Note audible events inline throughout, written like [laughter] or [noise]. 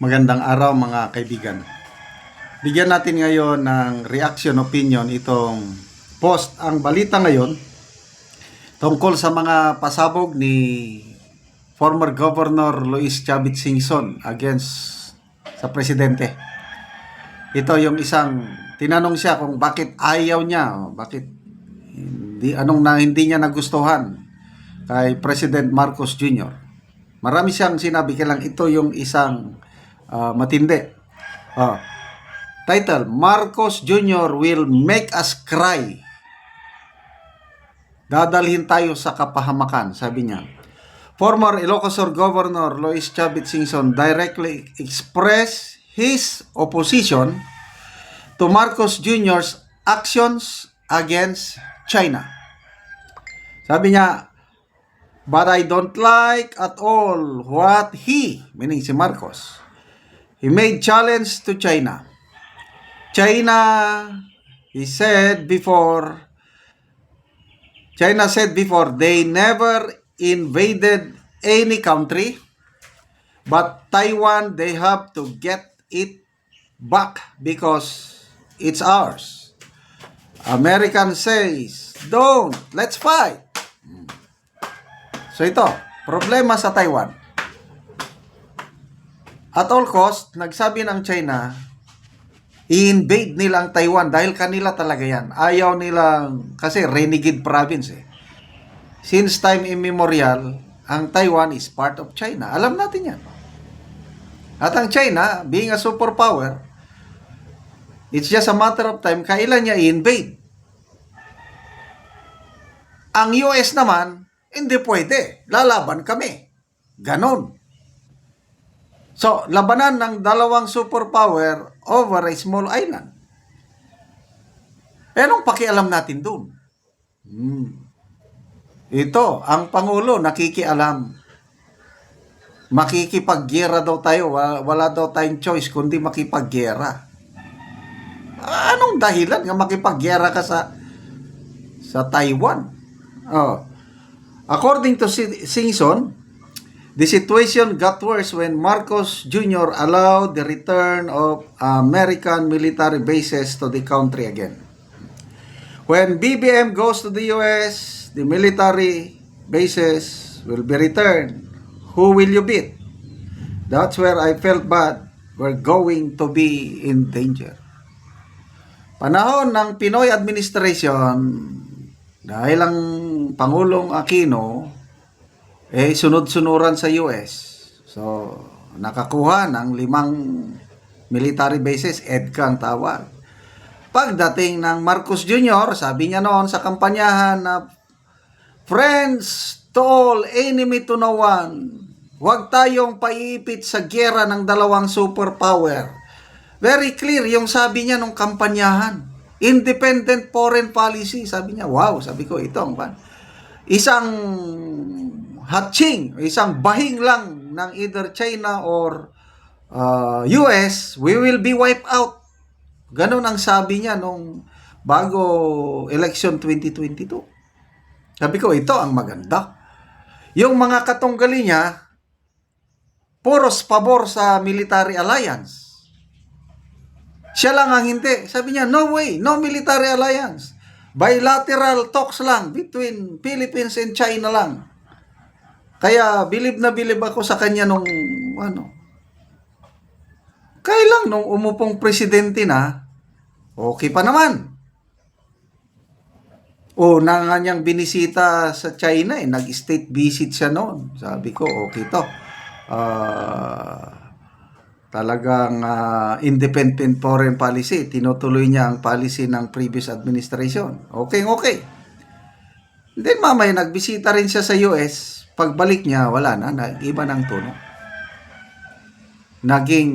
Magandang araw mga kaibigan. Bigyan natin ngayon ng reaction opinion itong post ang balita ngayon tungkol sa mga pasabog ni former Governor Luis Chavit Singson against sa presidente. Ito yung isang tinanong siya kung bakit ayaw niya, bakit hindi anong na hindi niya nagustuhan kay President Marcos Jr. Marami siyang sinabi kailang ito yung isang ah, matindi. Ah, title, Marcos Jr. will make us cry. Dadalhin tayo sa kapahamakan, sabi niya. Former Ilocos Sur Governor Lois Chavit Singson directly expressed his opposition to Marcos Jr.'s actions against China. Sabi niya, But I don't like at all what he, meaning si Marcos, he made challenge to China. China, he said before, China said before, they never invaded any country, but Taiwan, they have to get it back because it's ours. American says, don't, let's fight. So ito, problema sa Taiwan. At all cost, nagsabi ng China, i-invade nila ang Taiwan dahil kanila talaga yan. Ayaw nilang, kasi renegade province eh. Since time immemorial, ang Taiwan is part of China. Alam natin yan. At ang China, being a superpower, it's just a matter of time, kailan niya i-invade. Ang US naman, hindi pwede. Lalaban kami. Ganon. So, labanan ng dalawang superpower over a small island. Eh, anong pakialam natin dun? Hmm. Ito, ang Pangulo nakikialam. Makikipagyera daw tayo. Wala, wala daw tayong choice kundi makipagyera. Anong dahilan nga makipagyera ka sa sa Taiwan? Oh. According to Si- Singson, the situation got worse when Marcos Jr. allowed the return of American military bases to the country again. When BBM goes to the US, the military bases will be returned. Who will you beat? That's where I felt bad. We're going to be in danger. Panahon ng Pinoy administration, dahil ang Pangulong Aquino, eh, sunod-sunuran sa US. So, nakakuha ng limang military bases, EDCA ang tawag. Pagdating ng Marcos Jr., sabi niya noon sa kampanyahan na, Friends to all, enemy to no one. Huwag tayong paiipit sa gyera ng dalawang superpower. Very clear yung sabi niya nung kampanyahan. Independent foreign policy. Sabi niya, wow, sabi ko, ito ang pan. Isang hatching, isang bahing lang ng either China or uh, US, we will be wiped out. Ganon ang sabi niya nung bago election 2022. Sabi ko, ito ang maganda. Yung mga katunggali niya, puros pabor sa military alliance. Siya lang ang hindi. Sabi niya, no way, no military alliance. Bilateral talks lang between Philippines and China lang. Kaya bilib na bilib ako sa kanya nung ano. Kailang nung umupong presidente na, okay pa naman. O na nga niyang binisita sa China eh, nag-state visit siya noon. Sabi ko, okay to. Ah, talagang ah, independent foreign policy. Tinutuloy niya ang policy ng previous administration. Okay, okay. Then mamaya nagbisita rin siya sa US. Pagbalik niya, wala na. Nag-iba ng tono. Naging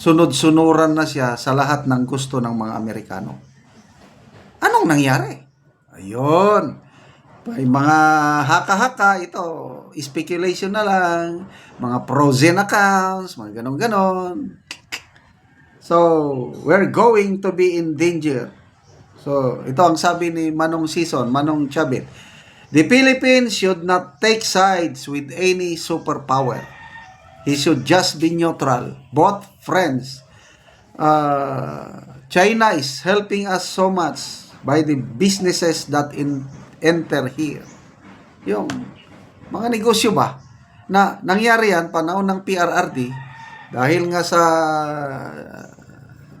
sunod-sunuran na siya sa lahat ng gusto ng mga Amerikano. Anong nangyari? Ayun. May mga haka-haka, ito, speculation na lang, mga frozen accounts, mga ganon-ganon. So, we're going to be in danger. So, ito ang sabi ni Manong Season, Manong Chabit. The Philippines should not take sides with any superpower. He should just be neutral. Both friends. Uh, China is helping us so much by the businesses that in, enter here. Yung mga negosyo ba na nangyari yan panahon ng PRRD dahil nga sa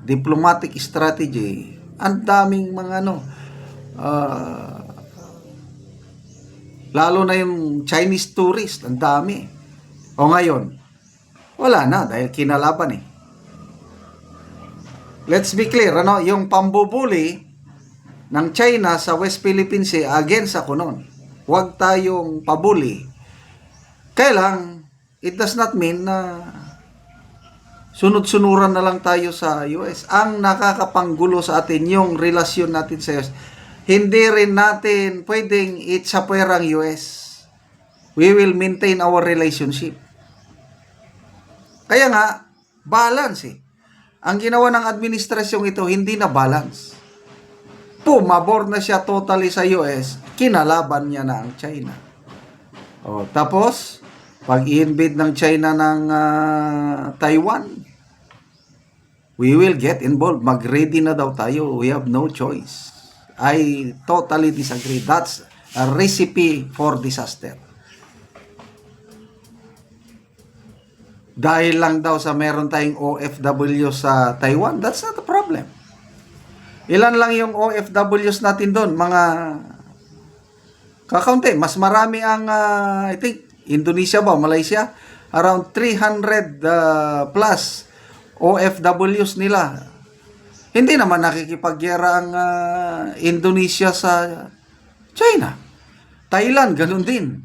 diplomatic strategy ang daming mga ano ah, lalo na yung Chinese tourist ang dami. O ngayon wala na dahil kinalaban eh. Let's be clear ano yung pambubuli ng China sa West Philippine Sea against ako noon huwag tayong pabuli. Kaya it does not mean na sunod-sunuran na lang tayo sa US. Ang nakakapanggulo sa atin yung relasyon natin sa US. Hindi rin natin pwedeng itsapuera ang US. We will maintain our relationship. Kaya nga, balance eh. Ang ginawa ng administrasyong ito, hindi na balance. Pumabor na siya totally sa US, kinalaban niya na ang China. O, tapos, pag i-invade ng China ng ah, Taiwan, we will get involved. Mag-ready na daw tayo. We have no choice. I totally disagree. That's a recipe for disaster. Dahil lang daw sa meron tayong OFW sa Taiwan, that's not a problem. Ilan lang yung OFWs natin doon? Mga kakaunti. Mas marami ang, ah, I think, Indonesia ba, Malaysia? Around 300 ah, plus OFWs nila. Hindi naman nakikipagyera ang ah, Indonesia sa China. Thailand, ganun din.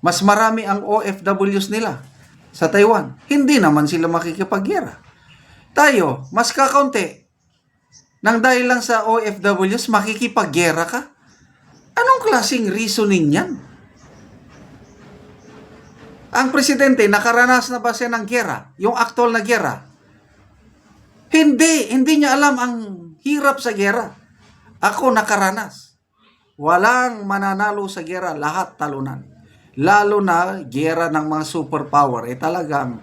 Mas marami ang OFWs nila sa Taiwan. Hindi naman sila makikipagyera. Tayo, mas kakaunti. Nang dahil lang sa OFWs, makikipagyera ka? Anong klaseng reasoning yan? Ang presidente, nakaranas na ba siya ng gera? Yung actual na gera? Hindi. Hindi niya alam ang hirap sa gera. Ako nakaranas. Walang mananalo sa gera, lahat talunan. Lalo na gera ng mga superpower, eh talagang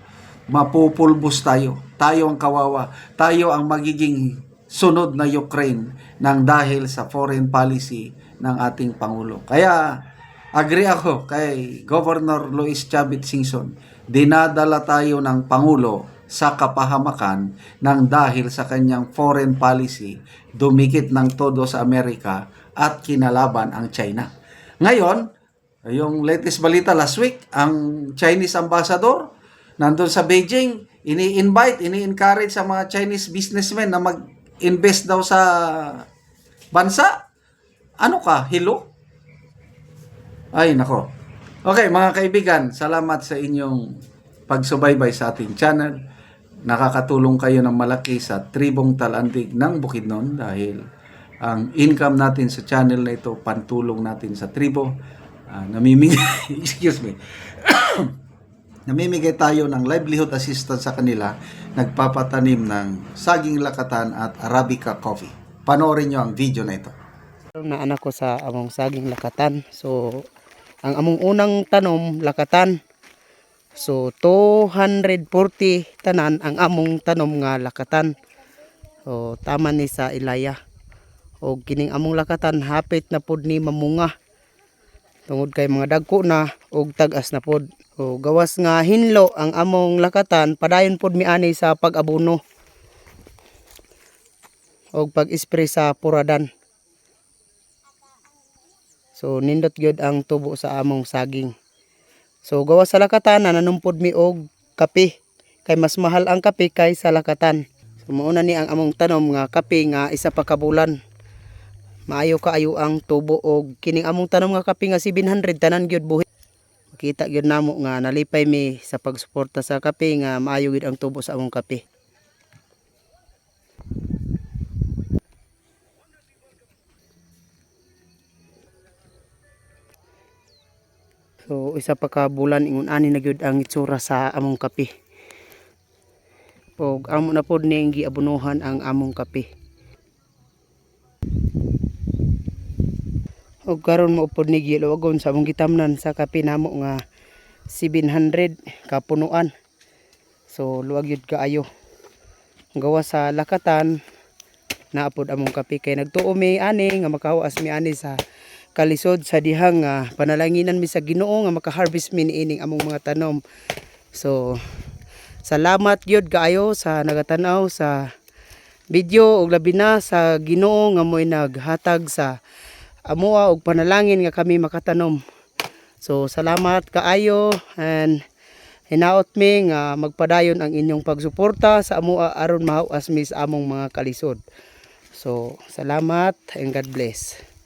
mapupulbos tayo. Tayo ang kawawa. Tayo ang magiging sunod na Ukraine ng dahil sa foreign policy ng ating Pangulo. Kaya agree ako kay Governor Luis Chavit Singson. Dinadala tayo ng Pangulo sa kapahamakan ng dahil sa kanyang foreign policy, dumikit ng todo sa Amerika at kinalaban ang China. Ngayon, yung latest balita last week, ang Chinese ambassador nandun sa Beijing, ini-invite, ini-encourage sa mga Chinese businessmen na mag-invest daw sa bansa. Ano ka, hello? Ay, nako. Okay, mga kaibigan, salamat sa inyong pagsubaybay sa ating channel. Nakakatulong kayo ng malaki sa tribong talandig ng Bukidnon dahil ang income natin sa channel na ito, pantulong natin sa tribo. Ah, namimigay, [laughs] excuse me, [coughs] namimigay tayo ng livelihood assistance sa kanila, nagpapatanim ng saging lakatan at Arabica coffee. Panoorin nyo ang video na ito. na anak ko sa among saging lakatan. So, ang among unang tanom, lakatan. So, 240 tanan ang among tanom nga lakatan. So, tama ni sa ilaya. O kining among lakatan, hapit na pod ni mamunga. Tungod kay mga dagko na, og tagas na pod. O gawas nga hinlo ang among lakatan, padayon pod mi ani sa pag-abono. Og pag-spray sa puradan. So nindot gyud ang tubo sa among saging. So gawa sa lakatan nanumpod mi og kape kay mas mahal ang kape kaysa lakatan. So mauna ni ang among tanom nga kape nga isa pa ka bulan. Maayo kaayo ang tubo og kining among tanom nga kape nga 700 tanan gyud buhi. Makita gyud namo nga nalipay mi sa pagsuporta sa kape nga maayo gyud ang tubo sa among kape. So isa pa ka bulan ingon ani na gyud ang itsura sa among kape. Og amo na pod ning giabunuhan ang among kape. Og karon mo pod ni giluwagon sa among gitamnan sa kape namo nga 700 kapunuan. So luwag yun kaayo. Gawa sa lakatan naapod among kape kay nagtuo mi ani nga makawas mi ani sa kalisod sa dihang nga panalanginan mi sa Ginoo nga makaharvest mi niining among mga tanom. So salamat gyud kaayo sa nagatanaw sa video ug labi na sa Ginoo nga mo'y naghatag sa amoa og panalangin nga kami makatanom. So salamat kaayo and hinaot mi nga magpadayon ang inyong pagsuporta sa amoa aron mahawas mi sa among mga kalisod. So salamat and God bless.